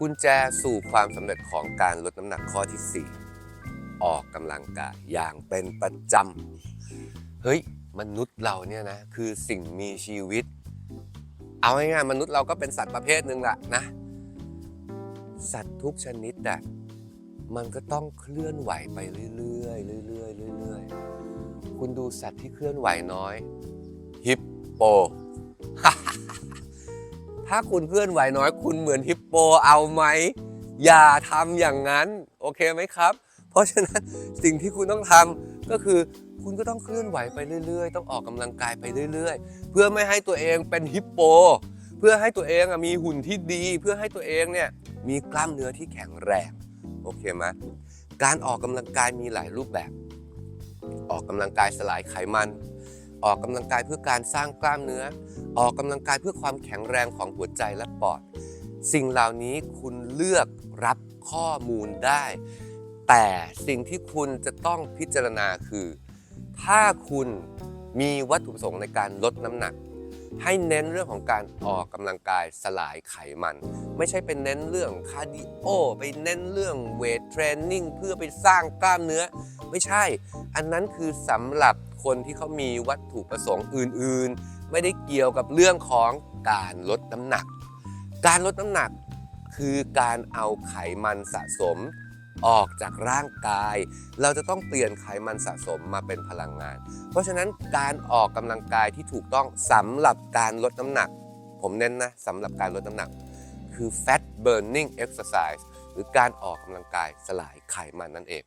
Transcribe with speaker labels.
Speaker 1: กุญแจสู่ความสำเร็จของการลดน้ำหนักข้อที่ 4 ออกกำลังกายอย่างเป็นประจำเฮ้ยมนุษย์เราเนี่ยนะคือสิ่งมีชีวิต เอาง่ายๆมนุษย์เราก็เป็นสัตว์ประเภทหนึ่งแหละนะ สัตว์ทุกชนิดอะมันก็ต้องเคลื่อนไหวไปเรื่อยๆเรื่อยๆเรื่อยๆคุณดูสัตว์ที่เคลื่อนไหวน้อย ฮิปโป ถ้าคุณเคลื่อนไหวน้อยคุณเหมือนฮิปโปเอาไหม อย่าทำอย่างนั้นโอเคไหมครับ เพราะฉะนั้นสิ่งที่คุณต้องทำก็คือคุณก็ต้องเคลื่อนไหวไปเรื่อย ๆ ต้องออกกำลังกายไปเรื่อย ๆ เพื่อไม่ให้ตัวเองเป็นฮิปโป เพื่อให้ตัวเองมีหุ่นที่ดี เพื่อให้ตัวเองเนี่ยมีกล้ามเนื้อที่แข็งแรงโอเคไหมการออกกำลังกายมีหลายรูปแบบ ออกกำลังกายสลายไขมัน ออกกำลังกายเพื่อการสร้างกล้ามเนื้อ ออกกำลังกายเพื่อความแข็งแรงของหัวใจและปอด สิ่งเหล่านี้คุณเลือกรับข้อมูลได้ แต่สิ่งที่คุณจะต้องพิจารณาคือ ถ้าคุณมีวัตถุประสงค์ในการลดน้ำหนัก ให้เน้นเรื่องของการออกกำลังกายสลายไขมัน ไม่ใช่เป็นเน้นเรื่องคาร์ดิโอไปเน้นเรื่องเวทเทรนนิ่งเพื่อไปสร้างกล้ามเนื้อ ไม่ใช่ อันนั้นคือสำหรับคนที่เขามีวัตถุประสงค์อื่นๆ ไม่ได้เกี่ยวกับเรื่องของการลดน้ำหนัก การลดน้ำหนักคือการเอาไขมันสะสมออกจากร่างกาย เราจะต้องเปลี่ยนไขมันสะสมมาเป็นพลังงาน เพราะฉะนั้นการออกกำลังกายที่ถูกต้องสำหรับการลดน้ำหนัก ผมเน้นนะสำหรับการลดน้ำหนัก คือ fat burning exercise หรือการออกกำลังกายสลายไขมันนั่นเอง